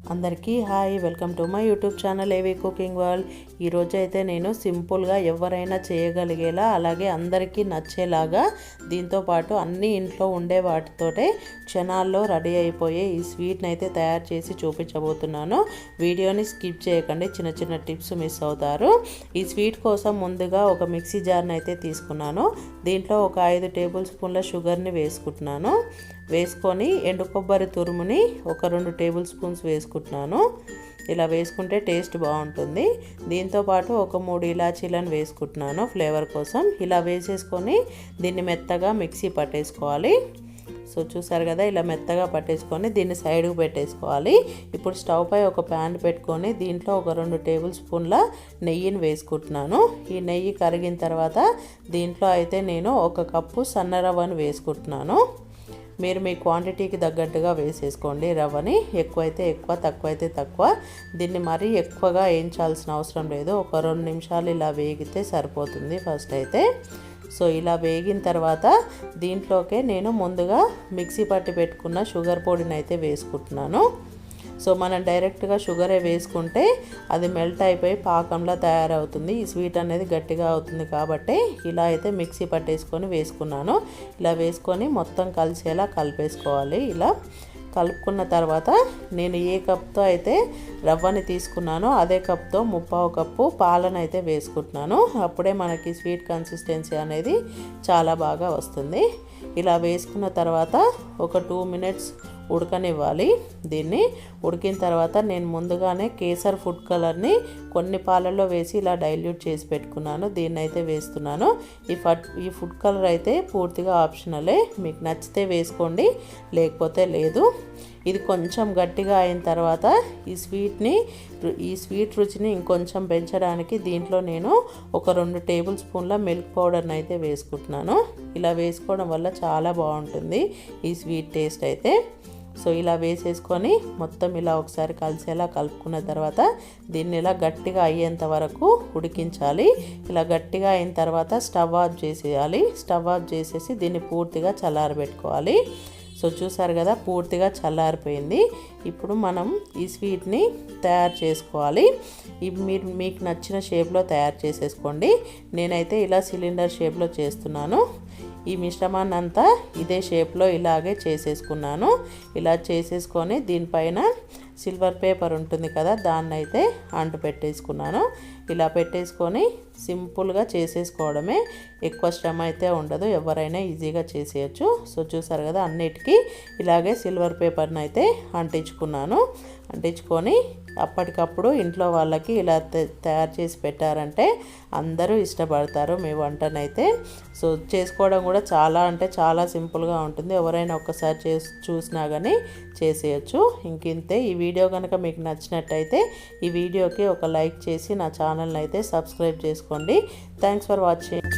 అందరికీ hi welcome to my YouTube channel AV cooking world. ఈరోజు అయితే నేను సింపుల్గా ఎవరైనా చేయగలిగేలా అలాగే అందరికీ నచ్చేలాగా దీంతో పాటు అన్ని ఇంట్లో ఉండే వాటితోటే క్షణాల్లో రెడీ అయిపోయే ఈ స్వీట్ని అయితే తయారు చేసి చూపించబోతున్నాను. వీడియోని స్కిప్ చేయకండి చిన్న చిన్న టిప్స్ మిస్ అవుతారు. ఈ స్వీట్ కోసం ముందుగా ఒక మిక్సీ జార్ని అయితే తీసుకున్నాను. దీంట్లో ఒక ఐదు టేబుల్ స్పూన్ల షుగర్ని వేసుకుంటున్నాను. వేసుకొని ఎండు కొబ్బరి తురుముని ఒక రెండు టేబుల్ స్పూన్స్ వేసుకుంటున్నాను. ఇలా వేసుకుంటే టేస్ట్ బాగుంటుంది. దీంతో పాటు ఒక మూడు ఇలాచీలను వేసుకుంటున్నాను ఫ్లేవర్ కోసం. ఇలా వేసేసుకొని దీన్ని మెత్తగా మిక్సీ పట్టేసుకోవాలి. సో చూసారు కదా ఇలా మెత్తగా పట్టేసుకొని దీన్ని సైడ్కి పెట్టేసుకోవాలి. ఇప్పుడు స్టవ్ పై ఒక ప్యాన్ పెట్టుకొని దీంట్లో ఒక రెండు టేబుల్ స్పూన్ల నెయ్యిని వేసుకుంటున్నాను. ఈ నెయ్యి కరిగిన తర్వాత దీంట్లో అయితే నేను ఒక కప్పు సన్న రవ్వను వేసుకుంటున్నాను. మీరు మీ క్వాంటిటీకి తగ్గట్టుగా వేసేసుకోండి. రవ్వని ఎక్కువైతే ఎక్కువ తక్కువైతే తక్కువ. దీన్ని మరీ ఎక్కువగా వేయించాల్సిన అవసరం లేదు. ఒక రెండు నిమిషాలు ఇలా వేగితే సరిపోతుంది ఫస్ట్ అయితే. సో ఇలా వేగిన తర్వాత దీంట్లోకే నేను ముందుగా మిక్సీ పట్టి పెట్టుకున్న షుగర్ పొడిని అయితే వేసుకుంటున్నాను. సో మనం డైరెక్ట్గా షుగరే వేసుకుంటే అది మెల్ట్ అయిపోయి పాకంలా తయారవుతుంది. ఈ స్వీట్ అనేది గట్టిగా అవుతుంది కాబట్టి ఇలా అయితే మిక్సీ పట్టేసుకొని వేసుకున్నాను. ఇలా వేసుకొని మొత్తం కలిసేలా కలిపేసుకోవాలి. ఇలా కలుపుకున్న తర్వాత నేను ఏ కప్తో అయితే రవ్వని తీసుకున్నానో అదే కప్తో ముప్పావు కప్పు పాలను అయితే వేసుకుంటున్నాను. అప్పుడే మనకి స్వీట్ కన్సిస్టెన్సీ అనేది చాలా బాగా వస్తుంది. ఇలా వేసుకున్న తర్వాత ఒక టూ మినిట్స్ ఉడకనివ్వాలి. దీన్ని ఉడికిన తర్వాత నేను ముందుగానే కేసర్ ఫుడ్ కలర్ని కొన్ని పాలల్లో వేసి ఇలా డైల్యూట్ చేసి పెట్టుకున్నాను. దీన్ని అయితే వేస్తున్నాను. ఈ ఫట్ ఈ ఫుడ్ కలర్ అయితే పూర్తిగా ఆప్షనలే. మీకు నచ్చితే వేసుకోండి లేకపోతే లేదు. ఇది కొంచెం గట్టిగా అయిన తర్వాత ఈ స్వీట్ని ఈ స్వీట్ రుచిని ఇంకొంచెం పెంచడానికి దీంట్లో నేను ఒక రెండు టేబుల్ స్పూన్ల మిల్క్ పౌడర్ని అయితే వేసుకుంటున్నాను. ఇలా వేసుకోవడం వల్ల చాలా బాగుంటుంది ఈ స్వీట్ టేస్ట్ అయితే. సో ఇలా వేసేసుకొని మొత్తం ఇలా ఒకసారి కలిసేలా కలుపుకున్న తర్వాత దీన్ని ఇలా గట్టిగా అయ్యేంత వరకు ఉడికించాలి. ఇలా గట్టిగా అయిన తర్వాత స్టవ్ ఆఫ్ చేసేయాలి. స్టవ్ ఆఫ్ చేసేసి దీన్ని పూర్తిగా చల్లారబెట్టుకోవాలి. సో చూసారు కదా పూర్తిగా చల్లారిపోయింది. ఇప్పుడు మనం ఈ స్వీట్ని తయారు చేసుకోవాలి. మీరు మీకు నచ్చిన షేప్లో తయారు చేసేసుకోండి. నేనైతే ఇలా సిలిండర్ షేప్లో చేస్తున్నాను. ఈ మిశ్రమాన్ని అంతా ఇదే షేప్లో ఇలాగే చేసేసుకున్నాను. ఇలా చేసేసుకొని దీనిపైన సిల్వర్ పేపర్ ఉంటుంది కదా దాన్ని అయితే అంటు పెట్టేసుకున్నాను. ఇలా పెట్టేసుకొని సింపుల్గా చేసేసుకోవడమే. ఎక్కువ శ్రమ అయితే ఉండదు. ఎవరైనా ఈజీగా చేసేయచ్చు. సో చూసారు కదా అన్నిటికీ ఇలాగే సిల్వర్ పేపర్ని అయితే అంటించుకున్నాను. అంటించుకొని అప్పటికప్పుడు ఇంట్లో వాళ్ళకి ఇలా తయారు చేసి పెట్టారంటే అందరూ ఇష్టపడతారు మీ వంటనైతే. సో చేసుకోవడం కూడా చాలా అంటే చాలా సింపుల్గా ఉంటుంది. ఎవరైనా ఒక్కసారి చేసి చూసినా కానీ చేసేయచ్చు. ఇంకింతే. ఈ వీడియో కనుక మీకు నచ్చినట్టయితే ఈ వీడియోకి ఒక లైక్ చేసి నా ఛానల్ని అయితే సబ్స్క్రైబ్ చేసుకోండి. Thanks for watching.